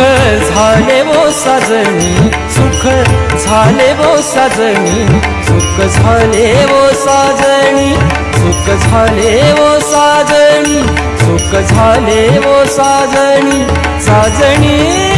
सुख झाले वो साजणी सुख झाले वो साजणी सुख झाले वो साजणी सुख झाले वो साजणी सुख झाले वो साजणी साजणी